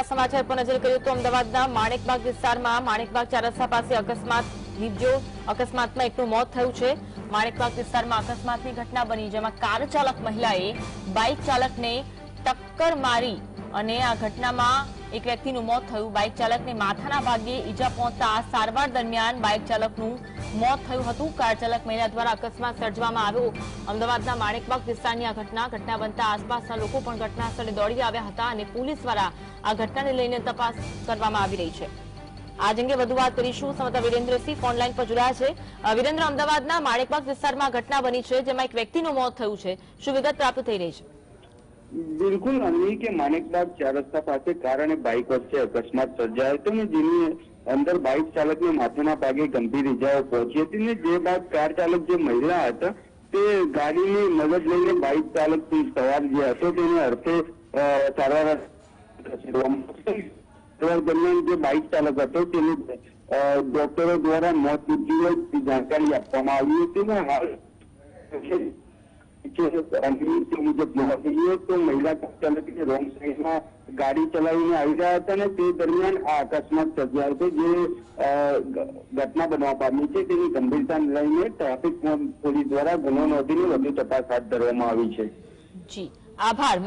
આગળના સમાચાર પર નજર કરીએ તો અમદાવાદના માણેકબાગ વિસ્તારમાં માણેકબાગ ચાર રસ્તા પાસે અકસ્માત નીપજ્યો. અકસ્માતમાં એકનું મોત થયું છે. માણેકબાગ વિસ્તારમાં અકસ્માતની ઘટના બની, જેમાં કાર ચાલક મહિલાએ બાઇક ચાલકને ટક્કર મારી અને આ ઘટનામાં એક વ્યક્તિનું મોત થયું. બાઇક ચાલકને માથાના ભાગે ઈજા પહોંચતા સારવાર દરમિયાન બાઇક ચાલકનું મોત થયું હતું. કાર ચાલક મહિલા દ્વારા અકસ્માત સર્જવામાં આવ્યો. અમદાવાદના માણેકબાગ વિસ્તારની આ ઘટના ઘટના બનતા આસપાસના લોકો પણ ઘટનાસ્થળે દોડી આવ્યા હતા અને પોલીસ દ્વારા આ ઘટનાને લઈને તપાસ કરવામાં આવી રહી છે. આજ અંગે વધુ વાત કરીશું. સમતા વિરેન્દ્રસિંહ ફોનલાઈન પર જોડાયા છે. વિરેન્દ્ર, અમદાવાદના માણેકબાગ વિસ્તારમાં ઘટના બની છે, જેમાં એક વ્યક્તિનું મોત થયું છે. શું વિગત પ્રાપ્ત થઈ રહી છે? બિલકુલ અનવી કે માણેકબાગ ચાર રસ્તા પાસે કાર અને બાઇક વચ્ચે અકસ્માત સર્જાયો હતો અને જેની અંદર બાઇક ચાલકને માથાના ભાગે ગંભીર ઇજાઓ પહોંચી હતી ને જે બાદ કાર ચાલક જે મહિલા હતા, તે ગાડીની મદદ લઈને બાઇક ચાલક સવાર જે હતો તેને અર્થે સારવાર. દરમિયાન જે બાઇક ચાલક હતો, તેને ડોક્ટરો દ્વારા મોત નીપજી જાણકારી આપવામાં આવી હતી ને હાલ જે અંગ્રેજી મુજબ જોવા જઈએ તો મહિલા ચાલકે રોંગ સાઈડમાં ગાડી ચલાવીને આવી રહ્યા હતા ને તે દરમિયાન આ અકસ્માત સર્જાયો હતો જે ઘટના બનવા પામી છે. તેની ગંભીરતાને લઈને ટ્રાફિક પોલીસ દ્વારા ગુનો નોંધીને વધુ તપાસ હાથ ધરવામાં આવી છે. જી. આભાર.